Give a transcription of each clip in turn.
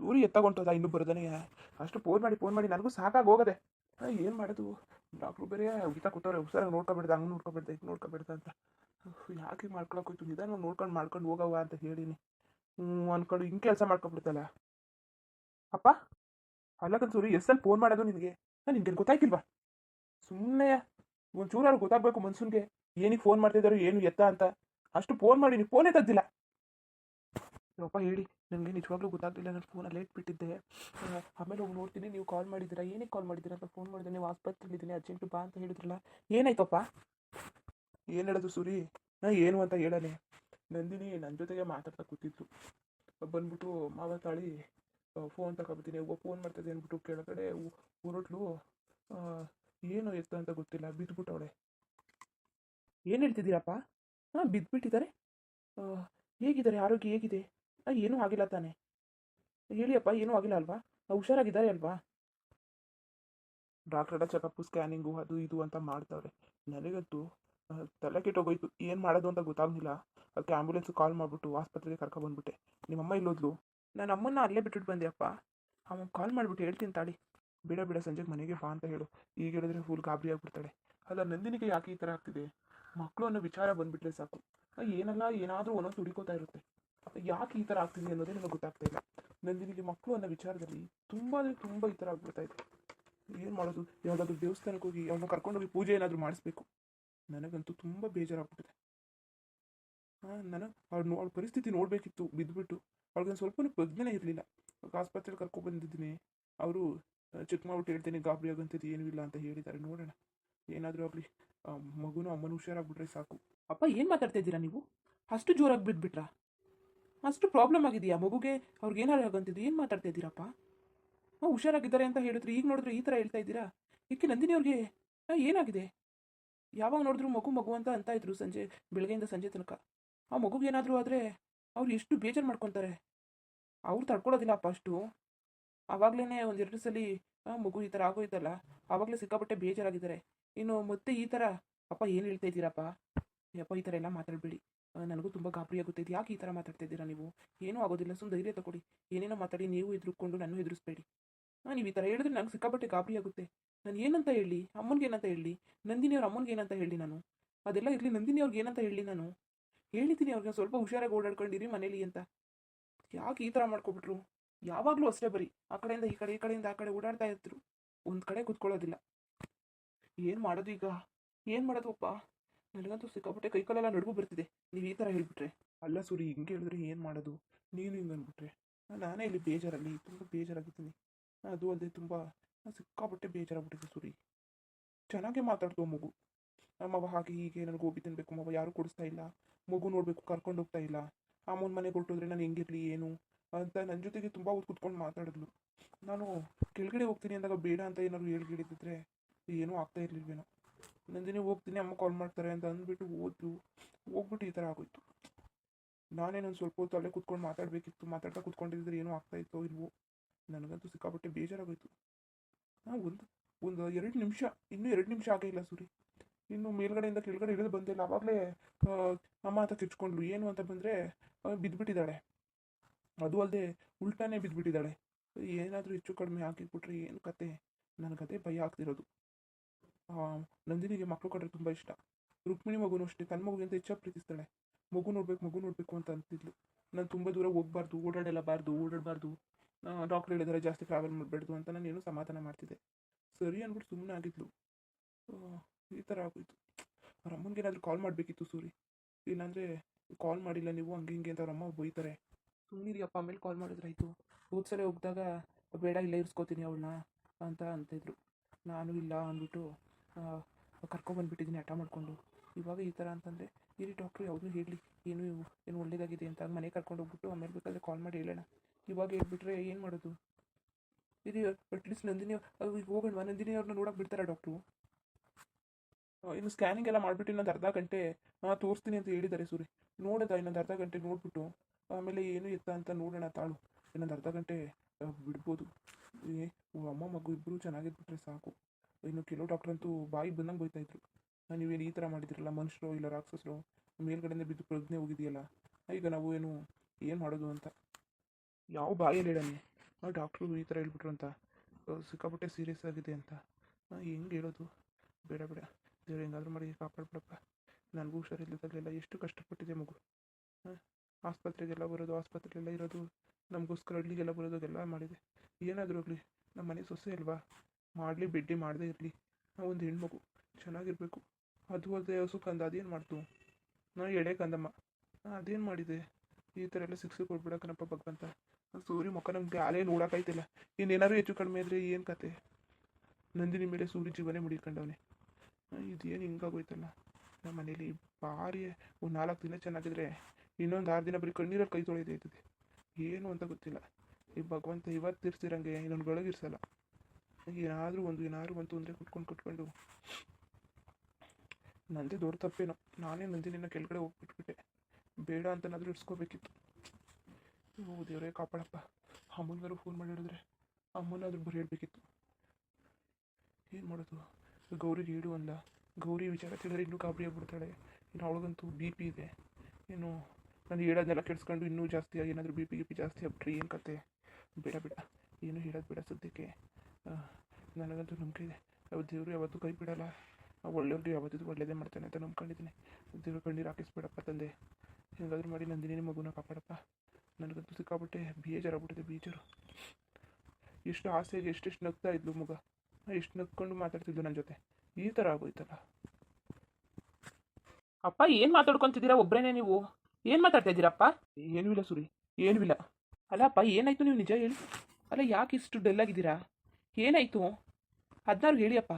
ಸೂರಿ ಎತ್ತಗೊಂಟದ ಇನ್ನೊಬ್ಬರು ಬರ್ದನೆ ಅಷ್ಟು ಫೋನ್ ಮಾಡಿ ಫೋನ್ ಮಾಡಿ, ನನಗೂ ಸಾಕಾಗಿ ಹೋಗದೆ. ಏನು ಮಾಡೋದು? ಡಾಕ್ಟ್ರು ಬೇರೆ ಗೀತ ಕೂತವ್ರೆ. ಹುಷಾರಾಗಿ ನೋಡ್ಕೊಬಿಡ್ದೆ, ಹಂಗೆ ನೋಡ್ಕೊಬಿಡ್ದೆ ಹಿಂಗೆ ನೋಡ್ಕೊಬಿಡ್ದೆ ಅಂತ. ಯಾಕೆ ಹಿಂಗೆ ಮಾಡ್ಕೊಳಕ್ ಹೋಯ್ತು? ನಿಧಾನ ನೋಡ್ಕೊಂಡು ಮಾಡ್ಕೊಂಡು ಹೋಗವ ಅಂತ ಹೇಳಿನಿ. ಹ್ಞೂ ಅಂದ್ಕೊಂಡು ಹಿಂಗೆ ಕೆಲಸ ಮಾಡ್ಕೊಬಿಡ್ತಲ್ಲ. ಅಪ್ಪ ಅಲ್ಲಕನ್ ಸೂರಿ ಎಷ್ಟಲ್ಲಿ ಫೋನ್ ಮಾಡೋದು ನಿನಗೆ? ನಿನ್ಗೆ ಗೊತ್ತಾಯ್ತಿಲ್ವಾ ಸುಮ್ಮನೆ ಒಂಚೂರಾರು ಗೊತ್ತಾಗಬೇಕು ಮನ್ಸೂನ್ಗೆ. ಏನಿಗೆ ಫೋನ್ ಮಾಡ್ತಿದ್ದಾರೆ ಏನು ಎತ್ತ ಅಂತ. ಅಷ್ಟು ಫೋನ್ ಮಾಡಿ, ನೀವು ಫೋನೇ ತೆಗ್ದಿಲ್ಲ ಅಪ್ಪ, ಹೇಳಿ. ನನಗೆ ನಿಜವಾಗ್ಲೂ ಗೊತ್ತಾಗಲಿಲ್ಲ ನಾನು ಫೋನಲ್ಲಿ ಇಟ್ಬಿಟ್ಟಿದ್ದೆ. ಬಿಟ್ಟಿದ್ದೆ ಆಮೇಲೆ ಹೋಗಿ ನೋಡ್ತೀನಿ. ನೀವು ಕಾಲ್ ಮಾಡಿದ್ದೀರಾ? ಏನಕ್ಕೆ ಕಾಲ್ ಮಾಡಿದ್ದೀರಾ? ಅಂತ ಫೋನ್ ಮಾಡಿದ್ರೆ ನೀವು ಆಸ್ಪತ್ರೆಲಿದ್ದೀನಿ ಅರ್ಜೆಂಟ್ ಬಾ ಅಂತ ಹೇಳಿದ್ರಲ್ಲ. ಏನಾಯ್ತಪ್ಪ? ಏನು ಸುರಿ? ನಾ ಏನು ಅಂತ ಹೇಳಲೇ ನಂದಿನಿ ನನ್ನ ಜೊತೆಗೆ ಮಾತಾಡ್ತಾ ಕೂತಿದ್ರು. ಬಂದ್ಬಿಟ್ಟು ಮಾವ ತಾಳಿ ಫೋನ್ ತಗೊಬತ್ತೀನಿ ಒಬ್ಬ ಫೋನ್ ಮಾಡ್ತದೆ ಅಂದ್ಬಿಟ್ಟು ಕೆಳಗಡೆ ಹೊರಟ್ಲು ಏನು ಎತ್ತ ಅಂತ ಗೊತ್ತಿಲ್ಲ. ಬಿದ್ದುಬಿಟ್ಟವಳೆ ಏನು ಹೇಳ್ತಿದ್ದೀರಪ್ಪ? ಹಾಂ ಬಿದ್ದುಬಿಟ್ಟಿದ್ದಾರೆ ಹೇಗಿದ್ದಾರೆ? ಆರೋಗ್ಯ ಹೇಗಿದೆ? ಏನೂ ಆಗಿಲ್ಲ ತಾನೆ. ಹೇಳಿಯಪ್ಪ, ಏನೂ ಆಗಿಲ್ಲ ಅಲ್ವಾ? ಹುಷಾರಾಗಿದ್ದಾರೆ ಅಲ್ವಾ? ಡಾಕ್ಟರ್ ಚೆಕಪ್ಪು, ಸ್ಕ್ಯಾನಿಂಗು, ಅದು ಇದು ಅಂತ ಮಾಡ್ತಾವ್ರೆ. ನನಗಂತೂ ತಲೆ ಕೆಟ್ಟೋಗೋಯ್ತು. ಏನು ಮಾಡೋದು ಅಂತ ಗೊತ್ತಾಗ್ಲಿಲ್ಲ. ಅದಕ್ಕೆ ಆ್ಯಂಬುಲೆನ್ಸ್ ಕಾಲ್ ಮಾಡಿಬಿಟ್ಟು ಆಸ್ಪತ್ರೆಗೆ ಕರ್ಕೊಬಂದ್ಬಿಟ್ಟೆ ನಿಮ್ಮಮ್ಮ ಇಲ್ಲೋದ್ಲು ನಾನು ಅಮ್ಮನ್ನ ಅಲ್ಲೇ ಬಿಟ್ಬಿಟ್ಟು ಬಂದೆಯಪ್ಪ. ಅವ್ನು ಕಾಲ್ ಮಾಡಿಬಿಟ್ಟು ಹೇಳ್ತೀನಿ ತಾಳಿ. ಬೇಡ ಬೇಡ, ಸಂಜೆಗೆ ಮನೆಗೆ ಬಾ ಅಂತ ಹೇಳು. ಈಗ ಹೇಳಿದ್ರೆ ಫುಲ್ ಗಾಬರಿ ಆಗಿಬಿಡ್ತಾಳೆ. ಅಲ್ಲ, ನಂದಿನಿಗೆ ಯಾಕೆ ಈ ಥರ ಆಗ್ತಿದೆ? ಮಕ್ಕಳು ಅನ್ನೋ ವಿಚಾರ ಬಂದ್ಬಿಟ್ರೆ ಸಾಕು. ಏನಲ್ಲ ಏನಾದರೂ ಒಂದೊಂದು ಹುಡುಕೋತಾ ಇರುತ್ತೆ. ಯಾಕೆ ಈ ಥರ ಆಗ್ತಿದೆ ಅನ್ನೋದೇ ನನಗೆ ಗೊತ್ತಾಗ್ತಾ ಇಲ್ಲ. ನಂದಿನಿಗೆ ಮಕ್ಕಳು ಅನ್ನೋ ವಿಚಾರದಲ್ಲಿ ತುಂಬ ಅಂದರೆ ತುಂಬ ಈ ಥರ ಆಗ್ಬಿಡ್ತಾ ಇದೆ. ಏನು ಮಾಡೋದು? ಯಾವುದಾದ್ರೂ ದೇವಸ್ಥಾನಕ್ಕೆ ಹೋಗಿ ಅವನ್ನ ಕರ್ಕೊಂಡೋಗಿ ಪೂಜೆ ಏನಾದರೂ ಮಾಡಿಸ್ಬೇಕು. ನನಗಂತೂ ತುಂಬ ಬೇಜಾರಾಗ್ಬಿಟ್ಟಿದೆ. ಹಾಂ ನಾನು ಅವ್ಳು ನೋ, ಅವಳ ಪರಿಸ್ಥಿತಿ ನೋಡಬೇಕಿತ್ತು ಬಿದ್ದುಬಿಟ್ಟು ಅವ್ಳಿಗೆ ಸ್ವಲ್ಪನೂ ಪ್ರಜ್ಞೆನೇ ಇರಲಿಲ್ಲ. ಆಸ್ಪತ್ರೆಗೆ ಕರ್ಕೊಬಂದಿದ್ದೀನಿ ಅವರು ಚೆಕ್ ಮಾಡ್ಬಿಟ್ಟು ಹೇಳ್ತೀನಿ, ಗಾಬರಿ ಆಗೋಂಥದ್ದು ಏನೂ ಇಲ್ಲ ಅಂತ ಹೇಳಿದ್ದಾರೆ. ನೋಡೋಣ. ಏನಾದರೂ ಆಗಲಿ ಮಗುನೂ ಅಮ್ಮನ ಹುಷಾರಾಗ್ಬಿಟ್ರೆ ಸಾಕು. ಅಪ್ಪ, ಏನು ಮಾತಾಡ್ತಾ ಇದ್ದೀರಾ ನೀವು? ಅಷ್ಟು ಜೋರಾಗಿ ಬಿದ್ದುಬಿಟ್ರಾ ಅಷ್ಟು ಪ್ರಾಬ್ಲಮ್ ಆಗಿದೆಯಾ ಮಗುಗೆ? ಅವ್ರಿಗೆ ಏನಾರು ಆಗಂತಿದ್ದು ಏನು ಮಾತಾಡ್ತಾ ಇದ್ದೀರಪ್ಪ? ಹಾಂ ಹುಷಾರಾಗಿದ್ದಾರೆ ಅಂತ ಹೇಳಿದ್ರು ಈಗ ನೋಡಿದ್ರೆ ಈ ಥರ ಹೇಳ್ತಾ ಇದ್ದೀರಾ? ಏಕೆ ನಂದಿನಿ ಅವ್ರಿಗೆ ಏನಾಗಿದೆ? ಯಾವಾಗ ನೋಡಿದ್ರು ಮಗು ಮಗು ಅಂತ ಅಂತ ಇದ್ರು ಸಂಜೆ, ಬೆಳಗ್ಗೆಯಿಂದ ಸಂಜೆ ತನಕ. ಆ ಮಗುಗೆ ಏನಾದರೂ ಆದರೆ ಅವ್ರು ಎಷ್ಟು ಬೇಜಾರು ಮಾಡ್ಕೊತಾರೆ? ಅವ್ರು ತಡ್ಕೊಳ್ಳೋದಿಲ್ಲಪ್ಪ ಅಷ್ಟು. ಆವಾಗಲೇ ಒಂದೆರಡು ಸಲ ಮಗು ಈ ಥರ ಆಗೋಯ್ತಲ್ಲ, ಆವಾಗಲೇ ಸಿಕ್ಕಾಪಟ್ಟೆ ಬೇಜಾರಾಗಿದ್ದಾರೆ. ಇನ್ನು ಮತ್ತೆ ಈ ಥರ, ಅಪ್ಪ, ಏನು ಹೇಳ್ತಾ ಇದ್ದೀರಪ್ಪ? ಯಪ್ಪ ಈ ಥರ ಎಲ್ಲ ಮಾತಾಡಬೇಡಿ. ನನಗೂ ತುಂಬ ಗಾಬರಿ ಆಗುತ್ತೆ ಇದು ಯಾಕೆ ಈ ಥರ ಮಾತಾಡ್ತಾ ಇದ್ದೀರಾ ನೀವು? ಏನೂ ಆಗೋದಿಲ್ಲ ಸುಮ್ಮನೆ ಧೈರ್ಯ ತಗೊಳ್ಳಿ. ಏನೇನೋ ಮಾತಾಡಿ, ನೀವು ಎದುರುಕೊಂಡು ನಾನು ಎದುರಿಸ್ಬೇಡಿ ಹಾಂ ನೀವು ಈ ಥರ ಹೇಳಿದ್ರೆ ನಂಗೆ ಸಿಕ್ಕಾಪಟ್ಟೆ ಗಾಬರಿ ಆಗುತ್ತೆ ನಾನು ಏನಂತ ಹೇಳಿ? ಅಮ್ಮನಿಗೆ ಏನಂತ ಹೇಳಿ? ನಂದಿನಿ ಅವ್ರ ಅಮ್ಮನಿಗೆ ಏನಂತ ಹೇಳಿ ನಾನು? ಅದೆಲ್ಲ ಇರಲಿ ನಂದಿನಿ ಅವ್ರಿಗೆ ಏನಂತ ಹೇಳಿ ನಾನು? ಹೇಳಿದ್ದೀನಿ ಅವ್ರಿಗೆ, ಸ್ವಲ್ಪ ಹುಷಾರಾಗಿ ಓಡಾಡ್ಕೊಂಡಿರಿ ಮನೇಲಿ ಅಂತ. ಯಾಕೆ ಈ ಥರ ಮಾಡ್ಕೊಬಿಟ್ರು? ಯಾವಾಗಲೂ ಅಷ್ಟೇ ಬರೀ, ಆ ಕಡೆಯಿಂದ ಈ ಕಡೆ, ಈ ಕಡೆಯಿಂದ ಆ ಕಡೆ ಓಡಾಡ್ತಾ ಇದ್ರು. ಒಂದು ಕಡೆ ಕೂತ್ಕೊಳ್ಳೋದಿಲ್ಲ. ಏನು ಮಾಡೋದು ಈಗ? ಏನು ಮಾಡೋದು ಅಪ್ಪ? ನನಗಂತೂ ಸಿಕ್ಕಾಪಟ್ಟೆ ಕೈಕಾಲೆಲ್ಲ ನಡುಗು ಬರ್ತಿದೆ. ನೀವು ಈ ಥರ ಹೇಳ್ಬಿಟ್ರೆ. ಅಲ್ಲ ಸೂರಿ, ಹಿಂಗೆ ಹೇಳಿದ್ರೆ ಏನು ಮಾಡೋದು? ನೀನು ಹಿಂಗೆ ಅಂದ್ಬಿಟ್ರೆ. ನಾನೇ ಇಲ್ಲಿ ಬೇಜಾರಲ್ಲಿ, ತುಂಬ ಬೇಜಾರಾಗಿದ್ದೀನಿ. ಅದು ಅಲ್ಲದೆ ತುಂಬ ಸಿಕ್ಕಾಪಟ್ಟೆ ಬೇಜಾರಾಗ್ಬಿಟ್ಟಿದೆ ಸೂರಿ. ಚೆನ್ನಾಗೇ ಮಾತಾಡ್ತು ಮಗು. ನಮ್ಮವ ಹಾಗೆ ಹೀಗೆ ನನಗೆ ಗೋಬಿ ತಿನ್ಬೇಕು. ಮವ ಯಾರು ಕೊಡಿಸ್ತಾ ಇಲ್ಲ. ಮಗು ನೋಡಬೇಕು, ಕರ್ಕೊಂಡು ಹೋಗ್ತಾ ಇಲ್ಲ. ಅಮ್ಮನ ಮನೆಗೆ ಹೊರಟೋದ್ರೆ ನಾನು ಹೆಂಗಿರಲಿ, ಏನು? ಅಂತ ನನ್ನ ಜೊತೆಗೆ ತುಂಬ ಹೊತ್ತು ಕುತ್ಕೊಂಡು ಮಾತಾಡಿದ್ಲು. ನಾನು ಕೆಳಗಡೆ ಹೋಗ್ತೀನಿ ಅಂದಾಗ ಬೇಡ ಅಂತ ಏನಾದ್ರು ಹೇಳ್ಗಿಡಿದ್ರೆ ಏನೂ ಆಗ್ತಾ ಇರಲಿಲ್ವೇನೋ. ನಂದಿನಿ ಹೋಗ್ತೀನಿ, ಅಮ್ಮ ಕಾಲ್ ಮಾಡ್ತಾರೆ ಅಂತ ಅಂದ್ಬಿಟ್ಟು ಹೋದ್ರು. ಹೋಗ್ಬಿಟ್ಟು ಈ ಥರ ಆಗೋಯ್ತು. ನಾನೇನೊಂದು ಸ್ವಲ್ಪ ಹೊತ್ತು ಅಲ್ಲೇ ಕುತ್ಕೊಂಡು ಮಾತಾಡಬೇಕಿತ್ತು, ಮಾತಾಡ್ತಾ ಕುತ್ಕೊಂಡಿದ್ರೆ ಏನೋ ಆಗ್ತಾಯಿತ್ತೋ ಇಲ್ವೋ, ನನಗಂತೂ ಸಿಕ್ಕಾಪಟ್ಟೆ ಬೇಜಾರಾಗೋಯ್ತು. ಹಾಂ ಒಂದು ಒಂದು ಎರಡು ನಿಮಿಷ, ಇನ್ನೂ ಎರಡು ನಿಮಿಷ ಆಗೇ ಇಲ್ಲ ಸೂರಿ. ಇನ್ನು ಮೇಲ್ಗಡೆಯಿಂದ ಕೆಳಗಡೆ ಇಳಿದು ಬಂದಿಲ್ಲ ಆವಾಗಲೇ ಅಮ್ಮ ಅಂತ ಕಿಚ್ಕೊಂಡ್ಲು ಏನು ಅಂತ ಬಂದರೆ ಬಿದ್ದುಬಿಟ್ಟಿದ್ದಾಳೆ ಅದು ಅಲ್ಲದೆ ಉಲ್ಟಾನೇ ಬಿದ್ದುಬಿಟ್ಟಿದ್ದಾಳೆ ಏನಾದರೂ ಹೆಚ್ಚು ಕಡಿಮೆ ಆಗಿಬಿಟ್ರೆ ಏನು ಕತೆ? ನನಗದೇ ಭಯ ಆಗ್ತಿರೋದು. ನಂದಿನಿಗೆ ಮಕ್ಕಳು ಕಂಡ್ರೆ ತುಂಬ ಇಷ್ಟ. ರುಕ್ಮಿಣಿ ಮಗುನೂ ಅಷ್ಟೇ. ತನ್ನ ಮಗುಗಿಂತ ಹೆಚ್ಚಾಗಿ ಪ್ರೀತಿಸ್ತಾಳೆ. ಮಗು ನೋಡ್ಬೇಕು, ಮಗು ನೋಡಬೇಕು ಅಂತ ಅಂತಿದ್ಲು. ನಾನು ತುಂಬ ದೂರ ಹೋಗ್ಬಾರ್ದು ಓಡಾಡಲಬಾರ್ದು ಓಡಾಡಬಾರ್ದು. ಡಾಕ್ಟರ್ ಹೇಳಿದರೆ ಜಾಸ್ತಿ ಟ್ರಾವೆಲ್ ಮಾಡಬೇಡ್ದು ಅಂತ ನಾನು ಏನೂ ಸಮಾಧಾನ ಮಾಡ್ತಿದ್ದೆ. ಸರಿ ಅಂದ್ಬಿಟ್ಟು ಸುಮ್ಮನೆ ಆಗಿದ್ಲು. ಈ ಥರ ಆಗೋಯ್ತು. ಅವ್ರ ಅಮ್ಮನಿಗೆ ಏನಾದರೂ ಕಾಲ್ ಮಾಡಬೇಕಿತ್ತು ಸೂರಿ. ಇಲ್ಲಾಂದರೆ ಕಾಲ್ ಮಾಡಿಲ್ಲ ನೀವು, ಹಂಗೆ ಹಿಂಗೆ ಅಂತ ಅವ್ರ ಅಮ್ಮ ಬೈತಾರೆ. ಸುಮ್ಮನಿರಿ ಅಪ್ಪ, ಆಮೇಲೆ ಕಾಲ್ ಮಾಡಿದ್ರಾಯ್ತು ಹೋದ ಸಲ ಹೋಗಿದಾಗ, ಬೇಡ ಇಲ್ಲೇ ಇರಿಸ್ಕೋತೀನಿ ಅವಳನ್ನ ಅಂತ ಅಂತಿದ್ರು. ನಾನು ಇಲ್ಲ ಅಂದ್ಬಿಟ್ಟು ಕರ್ಕೊಬಂದ್ಬಿಟ್ಟಿದ್ದೀನಿ ಹಠ ಮಾಡಿಕೊಂಡು. ಇವಾಗ ಈ ಥರ ಅಂತಂದರೆ, ಇರಿ ಡಾಕ್ಟ್ರು ಯಾವುದೂ ಹೇಳಲಿ ಏನು ಏನು ಒಳ್ಳೇದಾಗಿದೆ ಅಂತ ಮನೆಗೆ ಕರ್ಕೊಂಡು ಹೋಗ್ಬಿಟ್ಟು ಆಮೇಲೆ ಬೇಕಾದ್ರೆ ಕಾಲ್ ಮಾಡಿ ಹೇಳೋಣ. ಇವಾಗ ಹೇಳ್ಬಿಟ್ರೆ ಏನು ಮಾಡೋದು? ಇದು ಅಟ್ಲೀಸ್ಟ್ ನಂದಿನಿ ಈಗ ಹೋಗೋಣ ನಂದಿನಿ ಅವ್ರನ್ನ ನೋಡೋಕೆ ಬಿಡ್ತಾರೆ ಡಾಕ್ಟ್ರು ಇನ್ನು ಸ್ಕ್ಯಾನಿಂಗ್ ಎಲ್ಲ ಮಾಡಿಬಿಟ್ಟು ಇನ್ನೊಂದು ಅರ್ಧ ಗಂಟೆ ಹಾಂ ತೋರಿಸ್ತೀನಿ ಅಂತ ಹೇಳಿದ್ದಾರೆ ಸೂರಿ ನೋಡೋದ ಇನ್ನೊಂದು ಅರ್ಧ ಗಂಟೆ ನೋಡಿಬಿಟ್ಟು, ಆಮೇಲೆ ಏನು ಎತ್ತ ಅಂತ ನೋಡೋಣ ತಾಳು. ಇನ್ನೊಂದು ಅರ್ಧ ಗಂಟೆ ಬಿಡ್ಬೋದು. ಏ ಅಮ್ಮ, ಮಗು ಇಬ್ಬರು ಚೆನ್ನಾಗಿದ್ಬಿಟ್ರೆ ಸಾಕು. ಇನ್ನು ಕೆಲವು ಡಾಕ್ಟರ್ ಅಂತೂ ಬಾಯಿ ಬಂದಂಗೆ ಬೈತಾ ಇದ್ರು. ನೀವೇನು ಈ ಥರ ಮಾಡಿದಿರಲ್ಲ, ಮನುಷ್ಯರು ಇಲ್ಲ ರಾಕ್ಷಸರು, ಮೇಲ್ಗಡೆಯಿಂದ ಬಿದ್ದು ಪ್ರಜ್ಞೆ ಹೋಗಿದೆಯಲ್ಲ, ಈಗ ನಾವು ಏನು ಏನು ಮಾಡೋದು ಅಂತ? ಯಾವ ಬಾಯಲ್ಲಿ ಹೇಳನಿ ಡಾಕ್ಟ್ರು ಈ ಥರ ಹೇಳ್ಬಿಟ್ರು ಅಂತ. ಸಿಕ್ಕಾಪಟ್ಟೆ ಸೀರಿಯಸ್ ಆಗಿದೆ ಅಂತ. ಹೆಂಗೆ ಹೇಳೋದು? ಬೇಡ ಬೇಡ. ದೇವ್ರು, ಹೆಂಗಾದ್ರೂ ಮಾಡಿ, ಕಾಪಾಡ್ಬಿಡಪ್ಪ. ನನಗೂ ಹುಷಾರಿಲ್ಲದಾಗಲಿಲ್ಲ ಎಷ್ಟು ಕಷ್ಟಪಟ್ಟಿದೆ ಮಗು. ಆಸ್ಪತ್ರೆಗೆಲ್ಲ ಬರೋದು ಆಸ್ಪತ್ರೆಗೆಲ್ಲ ಇರೋದು, ನಮಗೋಸ್ಕರ ಹಳ್ಳಿಗೆಲ್ಲ ಬರೋದು, ಅದೆಲ್ಲ ಮಾಡಿದೆ. ಏನಾದರೂ ಆಗಲಿ ನಮ್ಮ ಮನೆ ಸೊಸೆ ಅಲ್ವಾ? ಮಾಡಲಿ ಬಿಡ್ಡಿ ಮಾಡದೇ ಇರಲಿ. ಒಂದು ಹೆಣ್ಮಗು, ಚೆನ್ನಾಗಿರಬೇಕು. ಅದು ಅಲ್ಲದೆ ಹಸು ಕಂದ, ಅದೇನು ಮಾಡ್ತು? ನಾ ಎಡೆ ಕಂದಮ್ಮ. ಅದೇನು ಮಾಡಿದೆ? ಈ ಥರ ಎಲ್ಲ ಶಿಕ್ಷೆ ಕೊಟ್ಬಿಡಕ್ಕನಪ್ಪ ಭಗವಂತ. ಸೂರ್ಯ ಮುಖ ನಮ್ಗೆ ಆಲೇ ನೋಡೋಕ್ಕಾಯ್ತಿಲ್ಲ ಇನ್ನೇನಾದ್ರು ಹೆಚ್ಚು ಕಡಿಮೆ ಆದರೆ ಏನು ಕತೆ? ನಂದಿನಿ ಮೇಲೆ ಸೂರ್ಯ ಜೀವನೇ ಮುಡಿಕೊಂಡವನೆ. ಇದೇನು ಹಿಂಗಾಗೋಯ್ತಲ್ಲ. ನಮ್ಮ ಮನೇಲಿ ಭಾರಿ ಒಂದು ನಾಲ್ಕು ದಿನ ಚೆನ್ನಾಗಿದ್ರೆ ಇನ್ನೊಂದು ಆರು ದಿನ ಬರೀ ಕಣ್ಣೀರಲ್ಲಿ ಕೈ ತೊಳೆಯದೇ ಇರ್ತದೆ. ಏನು ಅಂತ ಗೊತ್ತಿಲ್ಲ. ಈ ಭಗವಂತ ಇವತ್ತು ಇರ್ಸಿರಂಗೆ ಇನ್ನೊಂದು ಗಳಗಿರ್ಸಲ್ಲ ಏನಾದರೂ ಒಂದು, ಏನಾದರೂ ಬಂತು ತೊಂದರೆ ಕುಟ್ಕೊಂಡು ಕುಟ್ಕೊಂಡು. ನಂದೇ ದೊಡ್ಡ ತಪ್ಪೇನೋ. ನಾನೇ ನಂದಿನಿನ ಕೆಳಗಡೆ ಹೋಗ್ಬಿಟ್ಬಿಟ್ಟೆ. ಬೇಡ ಅಂತನಾದರೂ ಇಡ್ಸ್ಕೋಬೇಕಿತ್ತು. ಓ ದೇವರೇ, ಕಾಪಾಡಪ್ಪ. ಅಮ್ಮನಿಗಾರು ಫೋನ್ ಮಾಡಿ ಹೇಳಿದ್ರೆ ಅಮ್ಮನಾದ್ರೂ ಬರೀ ಹೇಳಬೇಕಿತ್ತು. ಏನು ಮಾಡೋದು? ಗೌರಿಗೆ ಹೇಳು ಅಂದ. ಗೌರಿ ವಿಚಾರ ತಿಳಿದ್ರೆ ಇನ್ನೂ ಗಾಬರಿ ಆಗ್ಬಿಡ್ತಾಳೆ. ಇನ್ನು ಅವಳಿಗಂತೂ ಬಿ ಪಿ ಇದೆ. ಏನು ನಾನು ಹೇಳೋದನ್ನೆಲ್ಲ ಕೆಡ್ಸ್ಕೊಂಡು ಇನ್ನೂ ಜಾಸ್ತಿ ಏನಾದರೂ ಬಿ ಪಿ ಗಿ ಪಿ ಜಾಸ್ತಿ ಆಗ್ಬಿಟ್ರಿ ಏನು ಕತೆ? ಬೇಡ ಬೇಡ. ಏನು ಹೇಳೋದು ಬೇಡ ಸದ್ಯಕ್ಕೆ. ನನಗಂತೂ ನಂಬಿಕೆ ಇದೆ. ದೇವರು ಯಾವತ್ತೂ ಕೈ ಬಿಡಲ್ಲ ಒಳ್ಳೆಯವ್ರಿಗೆ ಯಾವತ್ತಿದ್ದು ಒಳ್ಳೆಯದೇ ಮಾಡ್ತಾನೆ ಅಂತ ನಂಬ್ಕೊಂಡಿದ್ದೀನಿ. ದೇವ್ರ ಕಣ್ಣೀರು ಹಾಕಿಸ್ಬೇಡಪ್ಪ ತಂದೆ. ಹೇಗಾದರೂ ಮಾಡಿ ನಂದಿನಿ ಮಗುನ ಕಾಪಾಡಪ್ಪ. ನನಗಂತೂ ಸಿಕ್ಕಾಬಿಟ್ಟೆ ಬೇಜಾರಾಗ್ಬಿಟ್ಟಿದೆ ಬೀಜರು. ಎಷ್ಟು ಆಸೆಗೆ ಎಷ್ಟೆಷ್ಟು ನಗ್ತಾ ಇದ್ಲು ಮಗ. ಎಷ್ಟು ನಗ್ಕೊಂಡು ಮಾತಾಡ್ತಿದ್ಲು ನನ್ನ ಜೊತೆ. ಈ ಥರ ಆಗೋಯ್ತಲ್ಲ. ಅಪ್ಪ ಏನು ಮಾತಾಡ್ಕೊಂತಿದ್ದೀರಾ? ಒಬ್ಬರೇನೆ ನೀವು. ಏನು ಮಾತಾಡ್ತಾ ಇದ್ದೀರಪ್ಪ? ಏನೂ ಇಲ್ಲ ಸುರಿ. ಏನೂ ಇಲ್ಲ. ಅಲ್ಲಪ್ಪ ಏನಾಯ್ತು ನೀವು ನಿಜ ಹೇಳಿ. ಅಲ್ಲ ಯಾಕೆ ಇಷ್ಟು ಡಲ್ ಆಗಿದ್ದೀರಾ? ಏನಾಯ್ತು? ಹದಿನಾರು ಹೇಳಿಯಪ್ಪ.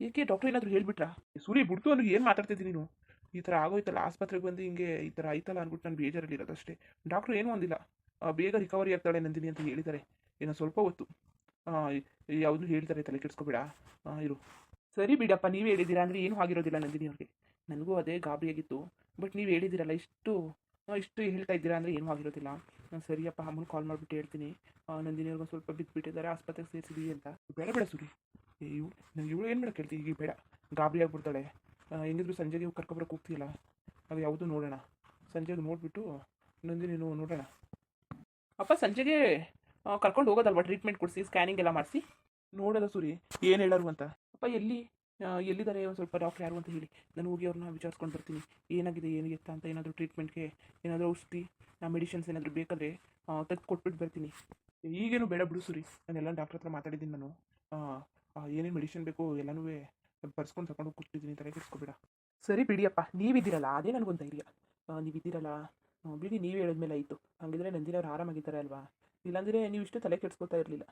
ಏಕೆ ಡಾಕ್ಟರ್ ಏನಾದರೂ ಹೇಳಿಬಿಟ್ರಾ? ಸುರಿ, ಬಿಡ್ತು ಅನ್ನೋ ಏನು ಮಾತಾಡ್ತಿದ್ದೀನಿ ನೀನು? ಈ ಥರ ಆಗೋಯ್ತಲ್ಲ, ಆಸ್ಪತ್ರೆಗೆ ಬಂದು ಹಿಂಗೆ ಈ ಥರ ಆಯ್ತಲ್ಲ ಅಂದ್ಬಿಟ್ಟು ನಾನು ಬೇಜಾರಲ್ಲಿ ಇರೋದಷ್ಟೇ ಡಾಕ್ಟ್ರು ಏನೂ ಒಂದಿಲ್ಲ ಬೇಗ ರಿಕವರಿ ಆಗ್ತಾಳೆ ನಂದಿನಿ ಅಂತ ಹೇಳಿದ್ದಾರೆ. ಏನೋ ಸ್ವಲ್ಪ ಹೊತ್ತು. ಯಾವುದು ಹೇಳ್ತಾರೆ ತಲೆ ಕೆಡ್ಸ್ಕೊಬೇಡ. ಇರು. ಸರಿ ಬಿಡಪ್ಪ, ನೀವು ಹೇಳಿದ್ದೀರಾ ಅಂದರೆ ಏನೂ ಆಗಿರೋದಿಲ್ಲ ನಂದಿನಿ ಅವ್ರಿಗೆ. ನನಗೂ ಅದೇ ಗಾಬರಿಯಾಗಿತ್ತು. ಬಟ್ ನೀವು ಹೇಳಿದ್ದೀರಲ್ಲ, ಇಷ್ಟು ಇಷ್ಟು ಹೇಳ್ತಾ ಇದ್ದೀರಾ ಅಂದರೆ ಏನೂ ಆಗಿರೋದಿಲ್ಲ. ಆ, ಸರಿಯಪ್ಪ ಅಮ್ಮನ ಕಾಲ್ ಮಾಡಿಬಿಟ್ಟು ಹೇಳ್ತೀನಿ. ಆ, ನಂದಿನಿ ಅವ್ರಿಗೆ ಸ್ವಲ್ಪ ಬಿದ್ದುಬಿಟ್ಟಿದ್ದಾರೆ ಆಸ್ಪತ್ರೆಗೆ ಸೇರಿಸಿದೀವಿ ಅಂತ. ಬೇಡ ಬೇಡ ಸುರಿ. ಇವು ನಂಗೆ ಇವಳು ಏನು ಮಾಡಕ್ಕೆ ಹೇಳ್ತೀವಿ ಈಗ ಬೇಡ. ಗಾಬರಿ ಆಗಿಬಿಡ್ತಾಳೆ. ಹೆಂಗಿದ್ರು ಸಂಜೆಗೆ ಇವ್ ಕರ್ಕೊಬರಕ್ಕೆ ಹೋಗ್ತೀಯಲ್ಲ ಅದು ಯಾವುದು ನೋಡೋಣ. ಸಂಜೆಗೆ ನೋಡಿಬಿಟ್ಟು ನಂದಿನಿ ನೀನು ನೋಡೋಣ. ಅಪ್ಪ ಸಂಜೆಗೆ ಕರ್ಕೊಂಡು ಹೋಗೋದಲ್ವಾ? ಟ್ರೀಟ್ಮೆಂಟ್ ಕೊಡಿಸಿ ಸ್ಕ್ಯಾನಿಂಗ್ ಎಲ್ಲ ಮಾಡಿಸಿ? ನೋಡೋದ ಸುರಿ. ಏನು ಹೇಳೋರು ಅಂತ? ಅಪ್ಪ ಎಲ್ಲಿ? ಎಲ್ಲಿದ್ದಾರೆ? ಒಂದು ಸ್ವಲ್ಪ ಡಾಕ್ಟ್ರ್ ಯಾರು ಅಂತ ಹೇಳಿ. ನಾನು ಹೋಗಿ ಅವ್ರನ್ನ ವಿಚಾರಿಸ್ಕೊಂಡು ಬರ್ತೀನಿ. ಏನಾಗಿದೆ ಏನಿಗೆ ಎತ್ತ ಅಂತ ಏನಾದರೂ ಟ್ರೀಟ್ಮೆಂಟ್ಗೆ ಏನಾದರೂ ಔಷಧಿ ಮೆಡಿಷನ್ಸ್ ಏನಾದರೂ ಬೇಕಾದರೆ ತೆಗೆದು ಕೊಟ್ಬಿಟ್ಟು ಬರ್ತೀನಿ. ಈಗೇನು ಬೇಡ ಬಿಡು ಸುರಿ. ನಾನೆಲ್ಲ ಡಾಕ್ಟ್ರ್ ಹತ್ರ ಮಾತಾಡಿದ್ದೀನಿ ನಾನು. ಏನೇನು ಮೆಡಿಷನ್ ಬೇಕು ಎಲ್ಲನೂ ಬರ್ಸ್ಕೊಂಡು ತಗೊಂಡು ಕೂತಿದ್ದೀನಿ ತಲೆ ಕೆಡಿಸ್ಕೊಬೇಡ. ಸರಿ ಬಿಡಿಯಪ್ಪ, ನೀವಿದ್ದೀರಲ್ಲ, ಅದೇ ನನಗೊಂದು ಧೈರ್ಯ. ನೀವಿದ್ದೀರಲ್ಲ. ಬಿಡಿ, ನೀವು ಹೇಳಿದ್ಮೇಲೆ ಆಯಿತು. ಹಾಗಿದ್ರೆ ನಂದಿನವ್ರು ಆರಾಮಾಗಿದ್ದಾರೆ ಅಲ್ವಾ? ಇಲ್ಲಾಂದರೆ ನೀವು ಇಷ್ಟು ತಲೆ ಕೆಡಿಸ್ಕೊತಾ ಇರಲಿಲ್ಲ.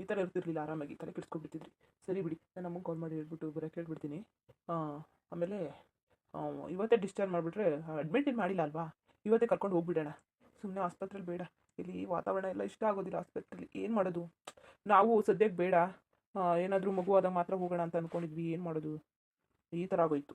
ಈ ಥರ ಇರ್ತಿರ್ಲಿಲ್ಲ, ಆರಾಮಾಗಿ ತಲೆ ಕೆಡಿಸ್ಕೊಂಡ್ಬಿಡ್ತಿದ್ರಿ. ಸರಿ ಬಿಡಿ, ನಾನು ಅಮ್ಮಗೆ ಕಾಲ್ ಮಾಡಿ ಹೇಳ್ಬಿಟ್ಟು ಬರೋಕೆ ಹೇಳ್ಬಿಡ್ತೀನಿ ಆಮೇಲೆ ಇವತ್ತೇ ಡಿಸ್ಚಾರ್ಜ್ ಮಾಡಿಬಿಟ್ರೆ ಅಡ್ಮಿಟ್ ಏನು ಮಾಡಿಲ್ಲ ಅಲ್ವಾ? ಇವತ್ತೇ ಕರ್ಕೊಂಡು ಹೋಗ್ಬಿಡೋಣ. ಸುಮ್ಮನೆ ಆಸ್ಪತ್ರೆಲಿ ಬೇಡ. ಇಲ್ಲಿ ವಾತಾವರಣ ಎಲ್ಲ ಇಷ್ಟ ಆಗೋದಿಲ್ಲ ಆಸ್ಪತ್ರೆಲಿ. ಏನು ಮಾಡೋದು? ನಾವು ಸದ್ಯಕ್ಕೆ ಬೇಡ. ಏನಾದರೂ ಮಗುವಾದಾಗ ಮಾತ್ರ ಹೋಗೋಣ ಅಂತ ಅಂದ್ಕೊಂಡಿದ್ವಿ ಏನು ಮಾಡೋದು? ಈ ಥರ ಆಗೋಯ್ತು.